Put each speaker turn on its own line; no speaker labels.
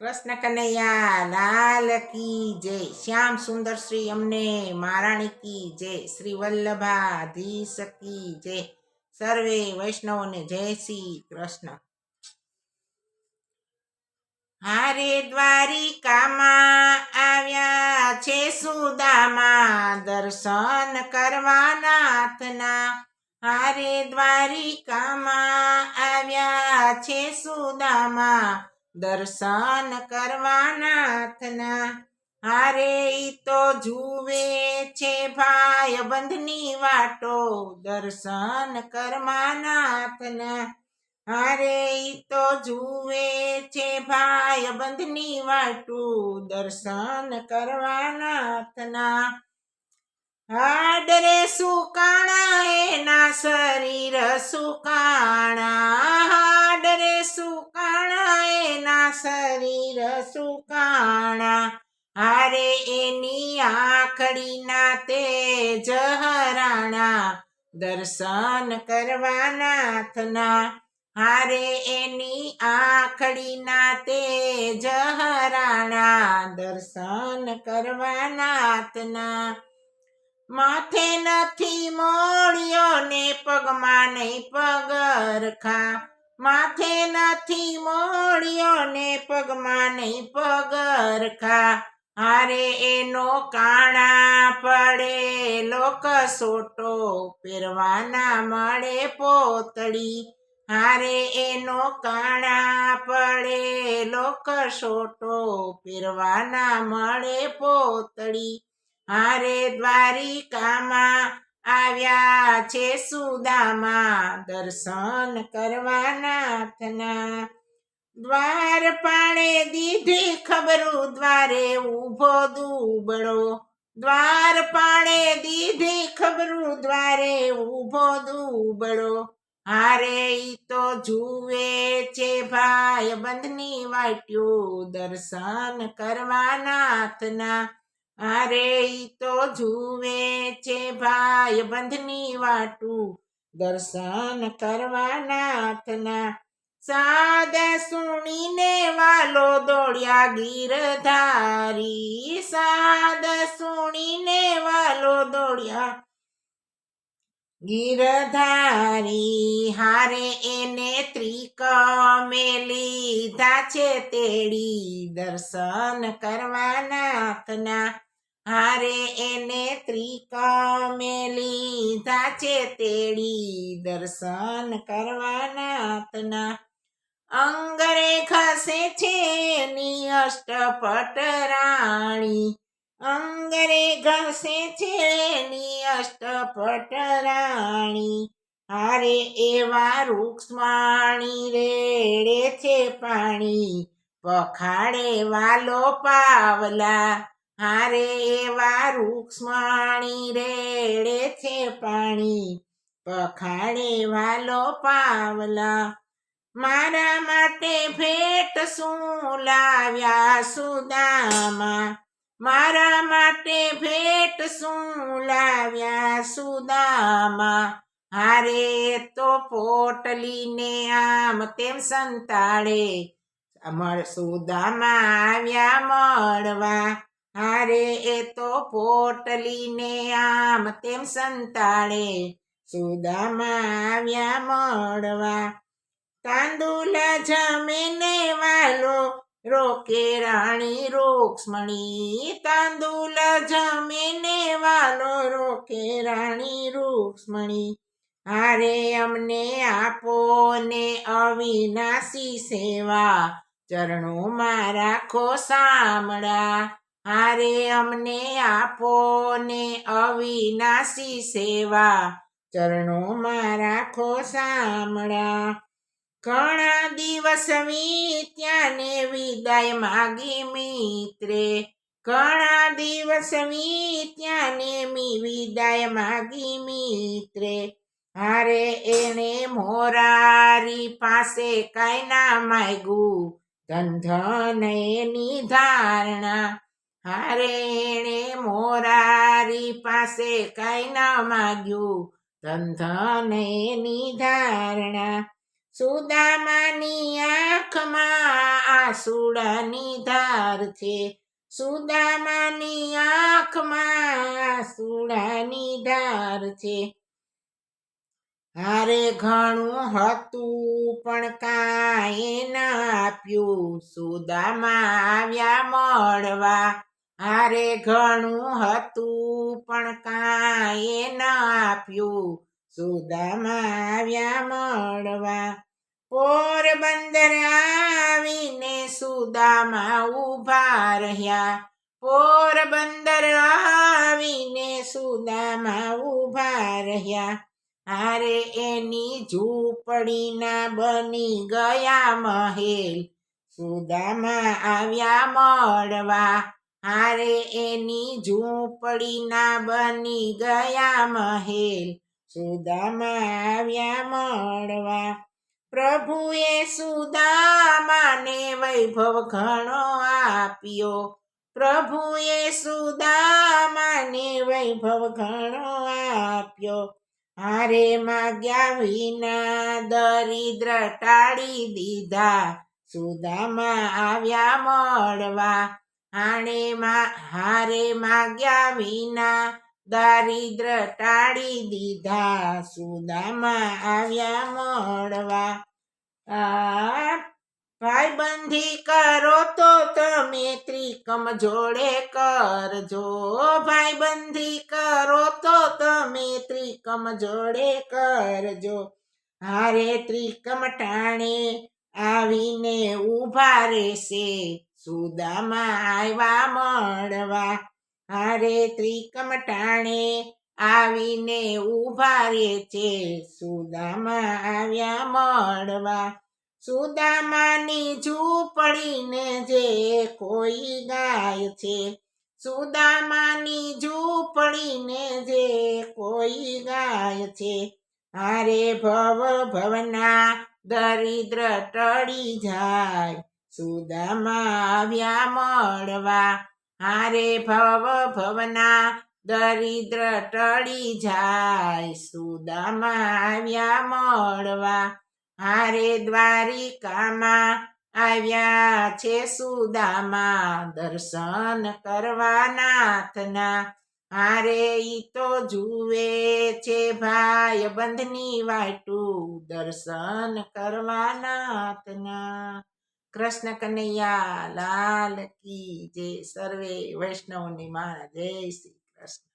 કૃષ્ણ કનૈયા, લાલ કી જય. શ્યામ સુંદર શ્રી અમને, મહારાણી કી જય. શ્રી વલ્લભાધીશ કી જય. સર્વે વૈષ્ણવોને જય શ્રી કૃષ્ણ. હારે દ્વારિકામાં આવ્યા છે સુદામા, દર્શન કરવા નાથના. હારે દ્વારિકામાં આવ્યા છે સુદામા દર્શન કરવા નાથના હારે તો જુએ છે ભાઈ બંધની વાટો. દર્શન કરવા નાથના હારે તો જુએ છે ભાઈ બંધની વાટું. દર્શન કરવા નાથના હાડરે સુકાણા એના શરીર સુકાણા હાડરે સુકાણા શરીર સુકાણા હારે એની આખડીના તેજ હરાણા. દર્શન કરવા નાથના. હારે એની આખડીના તેજ હરાણા. દર્શન કરવા નાથના. માથે નથી મોળિયો ને પગમાં નહીં પગરખા. માથે નથી મોળિયો ને પગમાં નહીં પગરખા હારે એનો કાણા પડે, લોક સોટો પહેરવાના મળે પોતળી. હારે એનો કાણા પડે, લોક સોટો પહેરવાના મળે પોતળી. હારે દ્વારિકામાં આવ્યા છે સુદામા, દર્શન કરવાના નાથના દ્વાર પાણે દીધી ખબરું, દ્વારે ઊભો દુબળો. દ્વાર પાણે દીધી ખબરું, દ્વારે ઊભો દુબળો. હારે ઈ તો જુએ છે ભાઈ બંધની વાટ્યું દર્શન કરવા નાથના. અરે ઈ તો જુએ છે ભાઈ બંધની વાટું દર્શન કરવા નાથના. સાદ વાલો દોડ્યા ગીરધારી, સાદ સુણીને વાલો દોડ્યા. ગીરધારી, હારે એને ત્રિક લીધા છે તેડી દર્શન કરવા નાથના. હારે એને ત્રિક લીધા છે તેડી દર્શન કરવા નાથના. અંગરે ખસે છે ની અષ્ટપટ રાણી. અંગરે ઘસે છે ની અષ્ટપટ રાણી. હારે એવા રૂક્ષ્મણી રેડે છે પાણી. પખાડે વાલો પાવલા. હારે એવા રૂક્ષ્મણી રેડે છે પાણી. પખાડે વાલો પાવલા. મારા ભેટ શું લાવ્યા સુદામા. મારા માટે ભેટ શું સુદામા. હારે તો પોટલીને આમ તેમ સંતાડે. અમર સુદામા આવ્યા મળવા. હારે એ તો પોટલીને આમ તેમ સંતાડે. સુદામા આવ્યા મળવા. તાંદુલ જમીને વાલો રોકે રાણી રૂક્ષ્મણી, તાંદુલ જમીને વાલો રોકે રાણી રૂક્ષ્મણી. હારે અમને આપો ને અવિનાશી સેવા. ચરણોમાં રાખો સામળા. હારે અમને આપો ને અવિનાશી સેવા. ચરણોમાં રાખો સામળા. ઘણા દિવસ વીત્યા ને વિદાય માગી મિત્રે. ઘણા દિવસ વીત્યા ને મી વિદાય માગી મિત્રે. હારે એને મોરારી પાસે કાંઈ ના માગ્યું. ધન એની ધારણા હારે એણે મોરારી પાસે કાંઈ ના માગ્યું. ધન એની ધારણા સુદામાની આંખમાં આસુડાની ધાર છે. સુદામાની આંખમાં આસુડાની ધાર છે. હારે ઘણું હતું પણ કાંઈ ન આપ્યું. સુદામા આવ્યા મળવા. હારે ઘણું હતું પણ કાંઈ ન આપ્યું. સુદામા આવ્યા મળવા. પોરબંદર આવીને સુદામા ઊભા રહ્યા. પોરબંદર આવીને સુદામા ઊભા રહ્યા. હારે એની ઝૂંપડીના બની ગયા મહેલ. સુદામા આવ્યા મળવા. હારે એની ઝૂંપડીના બની ગયા મહેલ. સુદામા આવ્યા મળવા. પ્રભુએ સુદામાને વૈભવ ઘણો આપ્યો. પ્રભુએ સુદામાને વૈભવ ઘણો આપ્યો. હારે માગ્યા વિના દરિદ્ર ટાળી દીધા. સુદામા આવ્યા મળવા. હાણે મા હારે માગ્યા વિના દારિદ્ર ટાળી દીધા, સુદામા આવ્યા મળવા. ભાઈબંધી કરો તો તમે ત્રિકમ જોડે કરજો. ભાઈબંધી કરો તો તમે ત્રિકમ જોડે કરજો. હારે ત્રિકમ ટાણે આવીને ઊભા રહેશે. સુદામા આવ્યા મળવા. હારે ત્રિકમટાણે આવીને ઊભા રે છે. સુદામા આવ્યા મળવા. સુદામાની ઝૂંપડીને જે કોઈ ગાય છે. સુદામાની ઝૂંપડીને જે કોઈ ગાય છે. હારે ભવ ભવના દરિદ્ર ટળી જાય. સુદામા આવ્યા મળવા. હારે ભવ ભવના દરિદ્ર ટળી જાય, સુદામા આવ્યા મળવા. હારે દ્વારિકામાં આવ્યા છે સુદામા, દર્શન કરવા નાથના. હારે ઈ તો જુએ છે ભાઈ બંધની વાટું, દર્શન કરવા નાથના. કૃષ્ણ કનૈયા લાલ કી જય સર્વે વૈષ્ણવની મારા જય શ્રી કૃષ્ણ.